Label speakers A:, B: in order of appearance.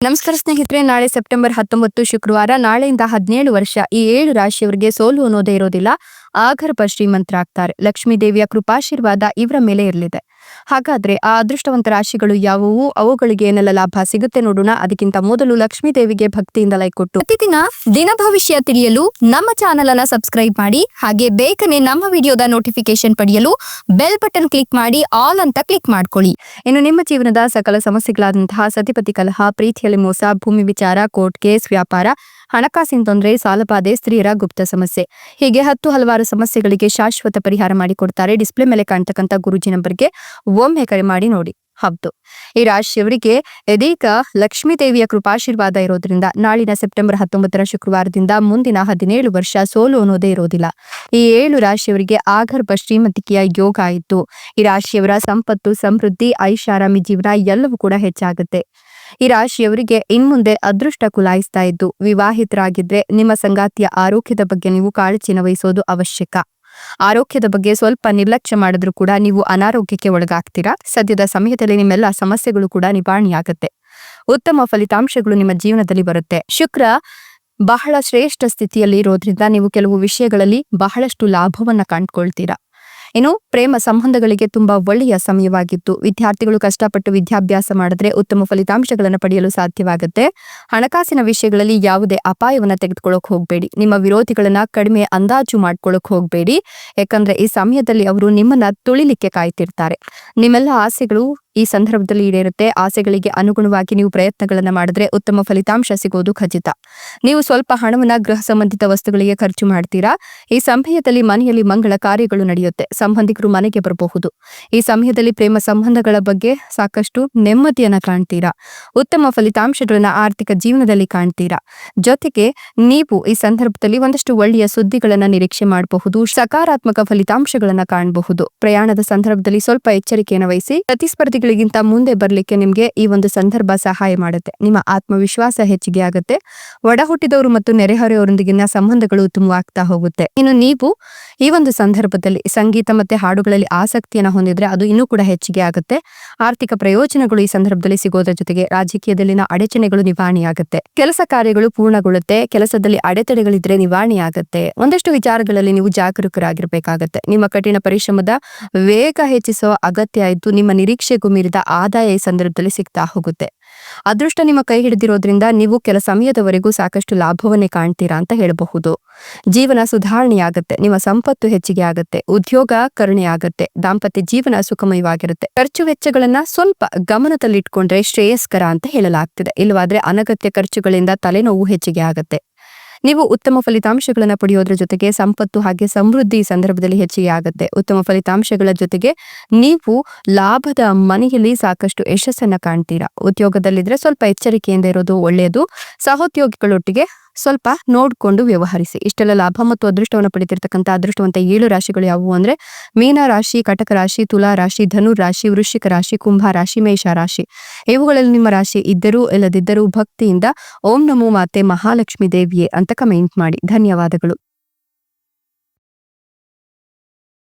A: ನಮಸ್ಕಾರ ಸ್ನೇಹಿತರೆ, ನಾಳೆ ಸೆಪ್ಟೆಂಬರ್ ಹತ್ತೊಂಬತ್ತು ಶುಕ್ರವಾರ, ನಾಳೆಯಿಂದ ಹದಿನೇಳು ವರ್ಷ, ಈ ಏಳು ರಾಶಿಯವರಿಗೆ ಸೋಲು ಅನ್ನೋದೇ ಇರೋದಿಲ್ಲ. ಆಗರ್ಭ ಶ್ರೀಮಂತರಾಗ್ತಾರೆ. ಲಕ್ಷ್ಮೀ ದೇವಿಯ ಕೃಪಾಶೀರ್ವಾದ ಇವರ ಮೇಲೆ ಇರಲಿದೆ. ಹಾಗಾದ್ರೆ ಆ ಅದೃಷ್ಟವಂತ ರಾಶಿಗಳು ಯಾವುವು? ಅವುಗಳಿಗೆ ಏನೆಲ್ಲ ಲಾಭ ಸಿಗುತ್ತೆ ನೋಡೋಣ. ಅದಕ್ಕಿಂತ ಮೊದಲು ಲಕ್ಷ್ಮೀ ದೇವಿಗೆ ಭಕ್ತಿಯಿಂದ ಲೈಕ್ ಕೊಟ್ಟು. ಪ್ರತಿದಿನ ದಿನ ಭವಿಷ್ಯ ತಿಳಿಯಲು ನಮ್ಮ ಚಾನೆಲ್ ಅನ್ನ ಸಬ್ಸ್ಕ್ರೈಬ್ ಮಾಡಿ, ಹಾಗೆ ಬೇಗನೆ ನಮ್ಮ ವಿಡಿಯೋದ ನೋಟಿಫಿಕೇಶನ್ ಪಡೆಯಲು ಬೆಲ್ ಬಟನ್ ಕ್ಲಿಕ್ ಮಾಡಿ ಆಲ್ ಅಂತ ಕ್ಲಿಕ್ ಮಾಡ್ಕೊಳ್ಳಿ. ಇನ್ನು ನಿಮ್ಮ ಜೀವನದ ಸಕಲ ಸಮಸ್ಯೆಗಳಾದಂತಹ ಸತಿಪತಿ ಕಲಹ, ಪ್ರೀತಿಯಲ್ಲಿ ಮೋಸ, ಭೂಮಿ ವಿಚಾರ ಕೋರ್ಟ್ ಕೇಸ್ ವ್ಯಾಪಾರ ಹಣಕಾಸಿನ ತೊಂದರೆ ಸಾಲಬಾಧೆ ಸ್ತ್ರೀಯರ ಗುಪ್ತ ಸಮಸ್ಯೆ. ಹೀಗೆ ಹತ್ತು ಹಲವಾರು ಸಮಸ್ಯೆಗಳಿಗೆ ಶಾಶ್ವತ ಪರಿಹಾರ ಮಾಡಿಕೊಡ್ತಾರೆ ಡಿಸ್ಪ್ಲೇ ಮೇಲೆ ಕಾಣ್ತಕ್ಕಂಥ ಗುರುಜಿ ನಂಬರ್ಗೆ ಒಮ್ಮೆ ಕರೆ ಮಾಡಿ ನೋಡಿ. ಹೌದು. ಈ ರಾಶಿಯವರಿಗೆ ಇದೀಗ ಲಕ್ಷ್ಮೀ ದೇವಿಯ ಕೃಪಾಶೀರ್ವಾದ ಇರೋದ್ರಿಂದ ನಾಳಿನ ಸೆಪ್ಟೆಂಬರ್ ಹತ್ತೊಂಬತ್ತರ ಶುಕ್ರವಾರದಿಂದ ಮುಂದಿನ ಹದಿನೇಳು ವರ್ಷ ಸೋಲು ಅನ್ನೋದೇ ಇರೋದಿಲ್ಲ. ಈ ಏಳು ರಾಶಿಯವರಿಗೆ ಆಗರ್ಭ ಶ್ರೀಮತಿಕೆಯ ಯೋಗ ಆಯಿತು. ಈ ರಾಶಿಯವರ ಸಂಪತ್ತು, ಸಮೃದ್ಧಿ, ಐಷಾರಾಮಿ ಜೀವನ ಎಲ್ಲವೂ ಕೂಡ ಹೆಚ್ಚಾಗುತ್ತೆ. ಈ ರಾಶಿಯವರಿಗೆ ಇನ್ಮುಂದೆ ಅದೃಷ್ಟ ಕುಲಾಯಿಸ್ತಾ ಇದ್ದು, ವಿವಾಹಿತರಾಗಿದ್ರೆ ನಿಮ್ಮ ಸಂಗಾತಿಯ ಆರೋಗ್ಯದ ಬಗ್ಗೆ ನೀವು ಕಾಳಜಿನ ವಹಿಸೋದು ಅವಶ್ಯಕ. ಆರೋಗ್ಯದ ಬಗ್ಗೆ ಸ್ವಲ್ಪ ನಿರ್ಲಕ್ಷ್ಯ ಮಾಡಿದ್ರೂ ಕೂಡ ನೀವು ಅನಾರೋಗ್ಯಕ್ಕೆ ಒಳಗಾಗ್ತೀರಾ? ಸದ್ಯದ ಸಮಯದಲ್ಲಿ ನಿಮ್ಮೆಲ್ಲ ಸಮಸ್ಯೆಗಳು ಕೂಡ ನಿವಾರಣೆಯಾಗುತ್ತೆ. ಉತ್ತಮ ಫಲಿತಾಂಶಗಳು ನಿಮ್ಮ ಜೀವನದಲ್ಲಿ ಬರುತ್ತೆ. ಶುಕ್ರ ಬಹಳ ಶ್ರೇಷ್ಠ ಸ್ಥಿತಿಯಲ್ಲಿ ಇರೋದ್ರಿಂದ ನೀವು ಕೆಲವು ವಿಷಯಗಳಲ್ಲಿ ಬಹಳಷ್ಟು ಲಾಭವನ್ನ ಕಂಡುಕೊಳ್ತೀರಾ ಇನ್ನು ಪ್ರೇಮ ಸಂಬಂಧಗಳಿಗೆ ತುಂಬಾ ಒಳ್ಳೆಯ ಸಮಯವಾಗಿತ್ತು ವಿದ್ಯಾರ್ಥಿಗಳು ಕಷ್ಟಪಟ್ಟು ವಿದ್ಯಾಭ್ಯಾಸ ಮಾಡಿದ್ರೆ ಉತ್ತಮ ಫಲಿತಾಂಶಗಳನ್ನು ಪಡೆಯಲು ಸಾಧ್ಯವಾಗುತ್ತೆ. ಹಣಕಾಸಿನ ವಿಷಯಗಳಲ್ಲಿ ಯಾವುದೇ ಅಪಾಯವನ್ನ ತೆಗೆದುಕೊಳ್ಳೋಕೆ ಹೋಗಬೇಡಿ. ನಿಮ್ಮ ವಿರೋಧಿಗಳನ್ನ ಕಡಿಮೆ ಅಂದಾಜು ಮಾಡ್ಕೊಳಕ್ ಹೋಗಬೇಡಿ. ಯಾಕಂದ್ರೆ ಈ ಸಮಯದಲ್ಲಿ ಅವರು ನಿಮ್ಮನ್ನ ತುಳಿಲಿಕ್ಕೆ ಕಾಯ್ತಿರ್ತಾರೆ. ನಿಮ್ಮೆಲ್ಲ ಆಸೆಗಳು ಈ ಸಂದರ್ಭದಲ್ಲಿ ಈಡೇರುತ್ತೆ. ಆಸೆಗಳಿಗೆ ಅನುಗುಣವಾಗಿ ನೀವು ಪ್ರಯತ್ನಗಳನ್ನು ಮಾಡಿದ್ರೆ ಉತ್ತಮ ಫಲಿತಾಂಶ ಸಿಗೋದು ಖಚಿತ. ನೀವು ಸ್ವಲ್ಪ ಹಣವನ್ನ ಗೃಹ ಸಂಬಂಧಿತ ವಸ್ತುಗಳಿಗೆ ಖರ್ಚು ಮಾಡ್ತೀರಾ? ಈ ಸಮಯದಲ್ಲಿ ಮನೆಯಲ್ಲಿ ಮಂಗಳ ಕಾರ್ಯಗಳು ನಡೆಯುತ್ತೆ. ಸಂಬಂಧಿಕರು ಮನೆಗೆ ಬರಬಹುದು. ಈ ಸಮಯದಲ್ಲಿ ಪ್ರೇಮ ಸಂಬಂಧಗಳ ಬಗ್ಗೆ ಸಾಕಷ್ಟು ನೆಮ್ಮದಿಯನ್ನ ಕಾಣ್ತೀರಾ? ಉತ್ತಮ ಫಲಿತಾಂಶಗಳನ್ನ ಆರ್ಥಿಕ ಜೀವನದಲ್ಲಿ ಕಾಣ್ತೀರಾ? ಜೊತೆಗೆ ನೀವು ಈ ಸಂದರ್ಭದಲ್ಲಿ ಒಂದಷ್ಟು ಒಳ್ಳೆಯ ಸುದ್ದಿಗಳನ್ನ ನಿರೀಕ್ಷೆ ಮಾಡಬಹುದು, ಸಕಾರಾತ್ಮಕ ಫಲಿತಾಂಶಗಳನ್ನ ಕಾಣಬಹುದು. ಪ್ರಯಾಣದ ಸಂದರ್ಭದಲ್ಲಿ ಸ್ವಲ್ಪ ಎಚ್ಚರಿಕೆಯನ್ನು ವಹಿಸಿ ಪ್ರತಿಸ್ಪರ್ಧಿಗಳಿಗಿಂತ ಮುಂದೆ ಬರಲಿಕ್ಕೆ ನಿಮಗೆ ಈ ಒಂದು ಸಂದರ್ಭ ಸಹಾಯ ಮಾಡುತ್ತೆ. ನಿಮ್ಮ ಆತ್ಮವಿಶ್ವಾಸ ಹೆಚ್ಚಿಗೆ ಆಗುತ್ತೆ. ಒಡ ಹುಟ್ಟಿದವರು ಮತ್ತು ನೆರೆಹೊರೆಯವರೊಂದಿಗಿನ ಸಂಬಂಧಗಳು ಉತ್ತಮವಾಗ್ತಾ ಹೋಗುತ್ತೆ. ಇನ್ನು ನೀವು ಈ ಒಂದು ಸಂದರ್ಭದಲ್ಲಿ ಸಂಗೀತ ಮತ್ತೆ ಹಾಡುಗಳಲ್ಲಿ ಆಸಕ್ತಿಯನ್ನು ಹೊಂದಿದ್ರೆ ಅದು ಇನ್ನೂ ಕೂಡ ಹೆಚ್ಚಿಗೆ ಆಗುತ್ತೆ. ಆರ್ಥಿಕ ಪ್ರಯೋಜನಗಳು ಈ ಸಂದರ್ಭದಲ್ಲಿ ಸಿಗೋದ್ರ ಜೊತೆಗೆ ರಾಜಕೀಯದಲ್ಲಿನ ಅಡಚಣೆಗಳು ನಿವಾರಣೆಯಾಗುತ್ತೆ. ಕೆಲಸ ಕಾರ್ಯಗಳು ಪೂರ್ಣಗೊಳ್ಳುತ್ತೆ. ಕೆಲಸದಲ್ಲಿ ಅಡೆತಡೆಗಳಿದ್ರೆ ನಿವಾರಣೆಯಾಗುತ್ತೆ. ಒಂದಷ್ಟು ವಿಚಾರಗಳಲ್ಲಿ ನೀವು ಜಾಗರೂಕರಾಗಿರ್ಬೇಕಾಗತ್ತೆ. ನಿಮ್ಮ ಕಠಿಣ ಪರಿಶ್ರಮದ ವೇಗ ಹೆಚ್ಚಿಸುವ ಅಗತ್ಯ ಇದ್ದು ನಿಮ್ಮ ನಿರೀಕ್ಷೆಗೂ ಮೀರಿದ ಆದಾಯ ಈ ಸಂದರ್ಭದಲ್ಲಿ ಸಿಗ್ತಾ ಹೋಗುತ್ತೆ. ಅದೃಷ್ಟ ನಿಮ್ಮ ಕೈ ಹಿಡಿದಿರೋದ್ರಿಂದ ನೀವು ಕೆಲ ಸಮಯದವರೆಗೂ ಸಾಕಷ್ಟು ಲಾಭವನ್ನೇ ಕಾಣ್ತೀರಾ ಅಂತ ಹೇಳಬಹುದು. ಜೀವನ ಸುಧಾರಣೆಯಾಗುತ್ತೆ, ನಿಮ್ಮ ಸಂಪತ್ತು ಹೆಚ್ಚಿಗೆ ಆಗುತ್ತೆ, ಉದ್ಯೋಗ ಕರುಣೆ ಆಗುತ್ತೆ, ದಾಂಪತ್ಯ ಜೀವನ ಸುಖಮಯವಾಗಿರುತ್ತೆ. ಖರ್ಚು ವೆಚ್ಚಗಳನ್ನ ಸ್ವಲ್ಪ ಗಮನದಲ್ಲಿಟ್ಕೊಂಡ್ರೆ ಶ್ರೇಯಸ್ಕರ ಅಂತ ಹೇಳಲಾಗ್ತಿದೆ. ಇಲ್ಲವಾದ್ರೆ ಅನಗತ್ಯ ಖರ್ಚುಗಳಿಂದ ತಲೆನೋವು ಹೆಚ್ಚಿಗೆ ಆಗುತ್ತೆ. ನೀವು ಉತ್ತಮ ಫಲಿತಾಂಶಗಳನ್ನು ಪಡೆಯೋದ್ರ ಜೊತೆಗೆ ಸಂಪತ್ತು ಹಾಗೆ ಸಮೃದ್ಧಿ ಸಂದರ್ಭದಲ್ಲಿ ಹೆಚ್ಚಿಗೆ ಆಗುತ್ತೆ. ಉತ್ತಮ ಫಲಿತಾಂಶಗಳ ಜೊತೆಗೆ ನೀವು ಲಾಭದ ಮನೆಯಲ್ಲಿ ಸಾಕಷ್ಟು ಯಶಸ್ಸನ್ನ ಕಾಣ್ತೀರಾ. ಉದ್ಯೋಗದಲ್ಲಿದ್ರೆ ಸ್ವಲ್ಪ ಎಚ್ಚರಿಕೆಯಿಂದ ಇರೋದು ಒಳ್ಳೆಯದು ಸಹೋದ್ಯೋಗಿಗಳೊಟ್ಟಿಗೆ ಸ್ವಲ್ಪ ನೋಡ್ಕೊಂಡು ವ್ಯವಹರಿಸಿ. ಇಷ್ಟೆಲ್ಲ ಲಾಭ ಮತ್ತು ಅದೃಷ್ಟವನ್ನು ಪಡೆದಿರ್ತಕ್ಕಂಥ ಅದೃಷ್ಟವಂತ ಏಳು ರಾಶಿಗಳು ಯಾವುವು ಅಂದ್ರೆ, ಮೀನ ರಾಶಿ, ಕಟಕ ರಾಶಿ, ತುಲಾ ರಾಶಿ, ಧನು ರಾಶಿ, ವೃಶ್ಚಿಕ ರಾಶಿ, ಕುಂಭ ರಾಶಿ, ಮೇಷ ರಾಶಿ. ಇವುಗಳಲ್ಲಿ ನಿಮ್ಮ ರಾಶಿ ಇದ್ದರೂ ಇಲ್ಲದಿದ್ದರೂ ಭಕ್ತಿಯಿಂದ ಓಂ ನಮೋ ಮಾತೆ ಮಹಾಲಕ್ಷ್ಮಿ ದೇವಿಯೇ ಅಂತ ಕಮೆಂಟ್ ಮಾಡಿ. ಧನ್ಯವಾದಗಳು.